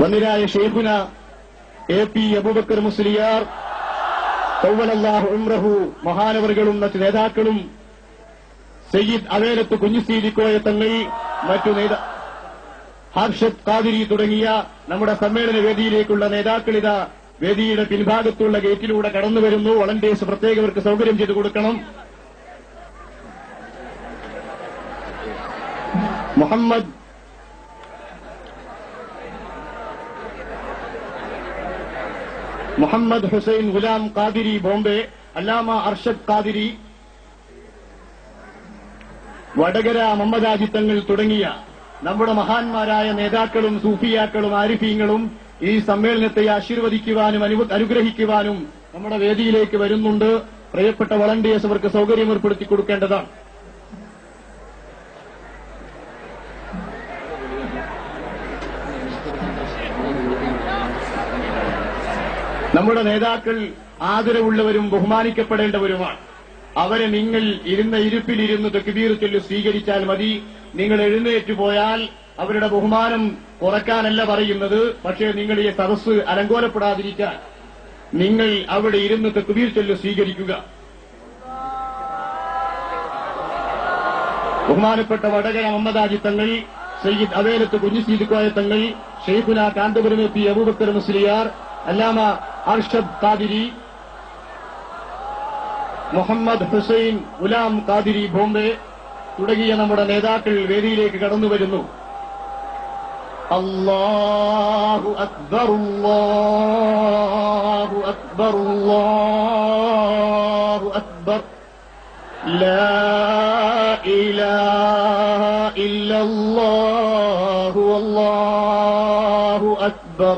വന്നിരായ ഷെയ്ഖുന A P Aboobacker Musliyar സൗവലല്ലാഹു ഉംറഹു മഹാനവറുകളും മറ്റ് നേതാക്കളും സയ്യിദ് അവേലത്ത് കുഞ്ഞുസീരിക്കോയ തങ്ങൾ മറ്റു നേതാ ഹാർഷദ് കാതിരി തുടങ്ങിയ നമ്മുടെ സമ്മേളന വേദിയിലേക്കുള്ള നേതാക്കളിതാ വേദിയുടെ പിൻഭാഗത്തുള്ള ഗേറ്റിലൂടെ കടന്നു വരുന്നു. വളണ്ടിയേഴ്സ് പ്രത്യേകം ഇവർക്ക് സൗകര്യം ചെയ്തു കൊടുക്കണം. മുഹമ്മദ് മുഹമ്മദ് ഹുസൈൻ ഗുലാം ഖാദിരി ബോംബെ അല്ലാമ അർഷദ് ഖാദിരി വടകര മമ്മദാജിത്തങ്ങൾ തുടങ്ങിയ നമ്മുടെ മഹാന്മാരായ നേതാക്കളും സൂഫിയാക്കളും ആരിഫീങ്ങളും ഈ സമ്മേളനത്തെ ആശീർവദിക്കുവാനും അനു- അനുഗ്രഹിക്കുവാനും നമ്മുടെ വേദിയിലേക്ക് വരുന്നുണ്ട്. പ്രിയപ്പെട്ട വളണ്ടിയേഴ്സ് അവർക്ക് സൗകര്യം ഏർപ്പെടുത്തി കൊടുക്കേണ്ടതാണ്. നമ്മുടെ നേതാക്കൾ ആദരവുള്ളവരും ബഹുമാനിക്കപ്പെടേണ്ടവരുമാണ്. അവരെ നിങ്ങൾ ഇരുന്ന ഇരുപ്പിലിരുന്ന് തെക്കുബീർ ചൊല്ലി സ്വീകരിച്ചാൽ മതി. നിങ്ങൾ എഴുന്നേറ്റ് പോയാൽ അവരുടെ ബഹുമാനം കുറയ്ക്കാനല്ല പറയുന്നത്. പക്ഷേ നിങ്ങൾ ഈ സദസ് അലങ്കോലപ്പെടാതിരിക്കാൻ നിങ്ങൾ അവിടെ ഇരുന്ന് തെക്കുബീർ ചൊല്ലി സ്വീകരിക്കുക. ബഹുമാനപ്പെട്ട വടകര മുഹമ്മദാജി തങ്ങൾ സയ്യിദ് അവേലത്ത് കുഞ്ഞുസീദിക്കോയ തങ്ങൾ ഷെയ്ഖുന കാന്തപുരം പി അബൂബക്കർ മുസ്ലിയാർ അല്ലാമ അർഷദ് ഖാദിരി മുഹമ്മദ് ഹുസൈൻ ഗുലാം ഖാദിരി ബോംബെ തുടങ്ങിയ നമ്മുടെ നേതാക്കൾ വേദിയിലേക്ക് കടന്നു വരുന്നു അല്ലാഹു അക്ബർ അല്ലാഹു അക്ബർ അല്ലാഹു അക്ബർ لا إله إلا الله والله أكبر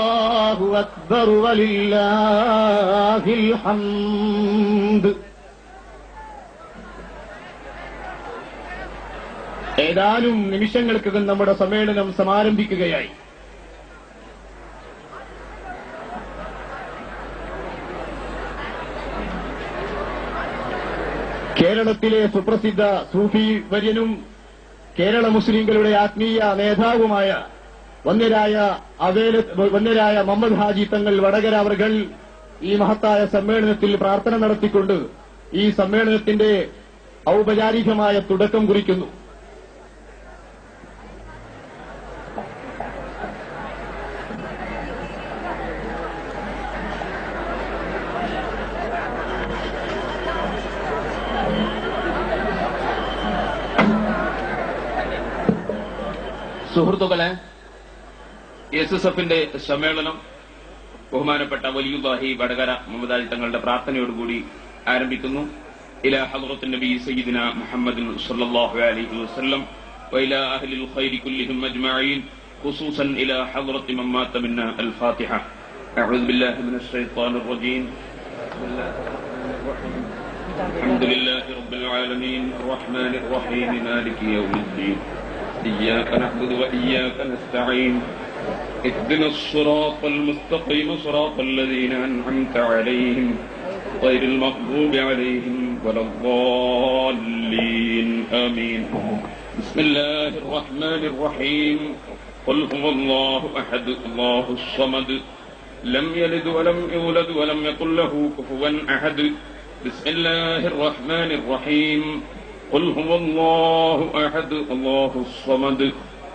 أكبر ولله الحمد ഏതാനും നിമിഷങ്ങൾക്കകം നമ്മുടെ സമ്മേളനം സമാരംഭിക്കുകയായി കേരളത്തിലെ സുപ്രസിദ്ധ സൂഫി വര്യനും കേരള മുസ്ലിങ്ങളുടെ ആത്മീയ നേതാവുമായ വന്യരായ അവേല വന്യരായ മുഹമ്മദ് ഹാജി തങ്ങൾ വടകര അവർകൾ ഈ മഹത്തായ സമ്മേളനത്തിൽ പ്രാർത്ഥന നടത്തിക്കൊണ്ട് ഈ സമ്മേളനത്തിന്റെ ഔപചാരികമായ തുടക്കം കുറിക്കുന്നു. സുഹൃത്തുക്കളെ എസ് എസ് എഫിന്റെ സമ്മേളനം ബഹുമാനപ്പെട്ട വലിയുല്ലാഹി വടകര മമതാജി തങ്ങളുടെ പ്രാർത്ഥനയോടുകൂടി ആരംഭിക്കുന്നു ഇല ഹദ്റത്ത് നബി സയ്യിദിന മുഹമ്മദ് സല്ലല്ലാഹു അലൈഹി വസല്ലം وإلى أهل الخير كلهم أجمعين خصوصا إلى حضرة من مات منا الفاتحة أعوذ بالله من الشيطان الرجيم بسم الله الرحمن الرحيم الحمد لله رب العالمين الرحمن الرحيم مالك يوم الدين إياك نعبد وإياك نستعين اهدنا الصراط المستقيم صراط الذين أنعمت عليهم غير المغضوب عليهم ولا الضالين. آمين. بسم الله الرحمن الرحيم. قل هو الله أحد الله الصمد. لم يلد ولم يولد ولم يكن له كفوا أحد. بسم الله الرحمن الرحيم. قل هو الله أحد الله الصمد.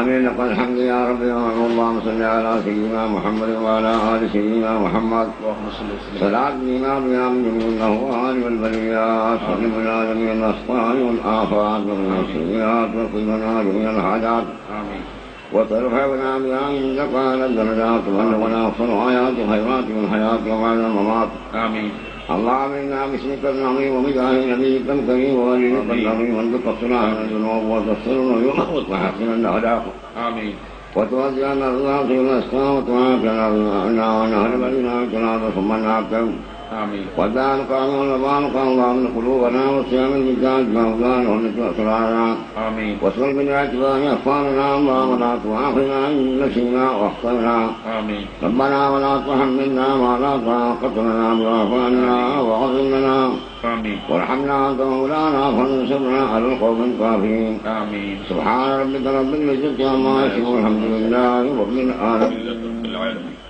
آمين نقول الحمد يا رب العالمين. اللهم صل على سيدنا محمد وعلى آل سيدنا محمد. صلاة الإمام يا من إنه آل والبريات ومن جميع الأسطار والآفات والنصيحات وقلنا جميع الحاجات. وترفعنا بنا من دقال الدرجات ونغنى أفضل آيات خيرات والحياة وعلى الممات. آمين. اللهم أنا باسمك العظيم وبجاه نبيك الكريم ووليك العظيم ان تقصنا عن الذنوب وتغفرنا ويمحق وحقنا الاخلاق امين وتؤدي عنا الرزاق والاسلام وتعافينا عنا ونهل بنا كنا ثم نعبد وزان قاموا لبان قاموا لهم لله رب العالمين